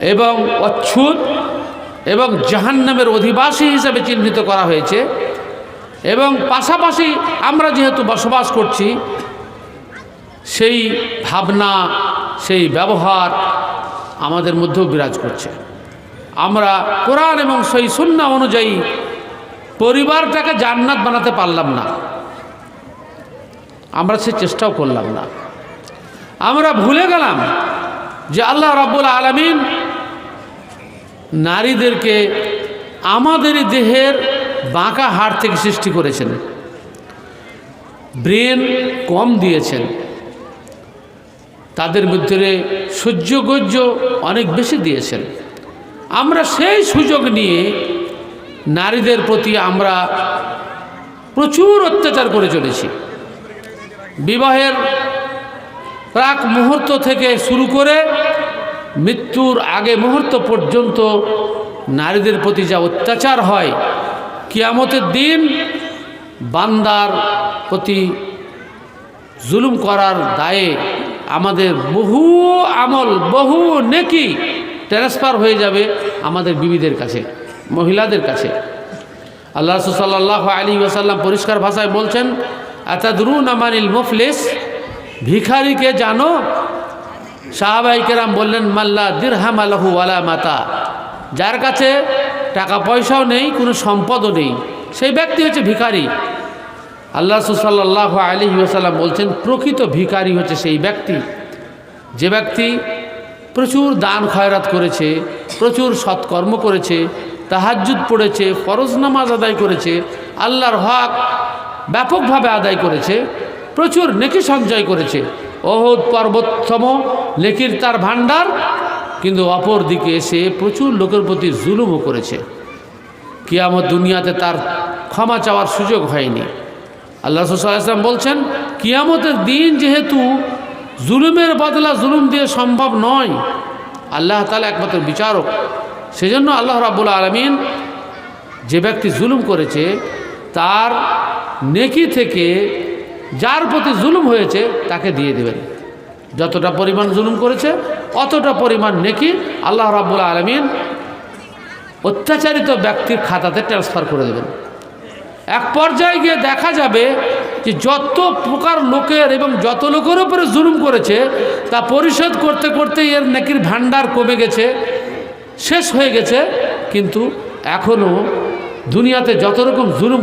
এবং অচ্ছুত এবং জাহান্নামের অধিবাসী হিসেবে চিহ্নিত করা হয়েছে। এবং পাশাপাশি আমরা যেহেতু বসবাস করছি, সেই ভাবনা, সেই ব্যবহার আমাদের মধ্যেও বিরাজ করছে। আমরা কোরআন এবং সেই সুন্না অনুযায়ী পরিবারটাকে জান্নাত বানাতে পারলাম না। আমরা সে চেষ্টাও করলাম না। আমরা ভুলে গেলাম যে আল্লাহ রাব্বুল আলমিন নারীদেরকে আমাদের দেহের বাঁকা হাড় থেকে সৃষ্টি করেছেন। ব্রেন কম দিয়েছেন। তাদের মধ্যে সহ্যগজ্য অনেক বেশি দিয়েছেন। আমরা সেই সুযোগ নিয়ে নারীদের প্রতি আমরা প্রচুর অত্যাচার করে চলেছি। বিবাহের প্রাক মুহূর্ত থেকে শুরু করে মৃত্যুর আগে মুহূর্ত পর্যন্ত নারীদের প্রতি যা অত্যাচার হয়, কিয়ামতের দিন বান্দার প্রতি জুলুম করার দায়ে আমাদের বহু আমল, বহু নেকি ট্রান্সফার হয়ে যাবে আমাদের বিবিদের কাছে, মহিলাদের কাছে। আল্লাহ সাল্লাহ আলী ওয়াসাল্লাম পরিষ্কার ভাষায় বলছেন, আতাদরুন আমানিল মুফলিস? ভিখারিকে জানো সাহাবাই কেরাম বললেন, মাল্লা দিরহাম আলহু ওয়ালা মাতা। যার কাছে টাকা পয়সাও নেই, কোনো সম্পদও নেই। সেই ব্যক্তি হচ্ছে ভিখারি। আল্লাহ সুসাল্লাহ আলী ওসাল্লাম বলছেন, প্রকৃত ভিখারি হচ্ছে সেই ব্যক্তি। যে ব্যক্তি প্রচুর দান খয়রাত করেছে, প্রচুর সৎকর্ম করেছে, তাহাজ্জুদ পড়েছে, ফরজ নামাজ আদায় করেছে, আল্লাহর হক ব্যাপকভাবে আদায় করেছে, প্রচুর নেকি সঞ্চয় করেছে। অহদ পর্বতম নেকির তার ভাণ্ডার। কিন্তু অপর দিকে এসে প্রচুর লোকের প্রতি জুলুমও করেছে। কিয়ামত দুনিয়াতে তার ক্ষমা চাওয়ার সুযোগ হয়নি। আল্লাহ সুসাল্লাম বলছেন, কিয়ামতের দিন যেহেতু জুলুমের বদলা জুলুম দিয়ে সম্ভব নয়, আল্লাহ তালা একমাত্র বিচারক। সেজন্য আল্লাহ রাবুল আলমিন যে ব্যক্তি জুলুম করেছে, তার নেকি থেকে যার প্রতি জুলুম হয়েছে, তাকে দিয়ে দেবেন। যতটা পরিমাণ জুলুম করেছে, অতটা পরিমাণ নেকি আল্লাহ রাবুল আলমিন অত্যাচারিত ব্যক্তির খাতাতে ট্রান্সফার করে দেবেন। এক পর্যায়ে গিয়ে দেখা যাবে যে যত প্রকার লোকের এবং যত লোকের উপরে জুলুম করেছে, তা পরিশোধ করতে করতে এর নেকির ভাণ্ডার কমে গেছে, শেষ হয়ে গেছে, কিন্তু এখনও দুনিয়াতে যত রকম জুলুম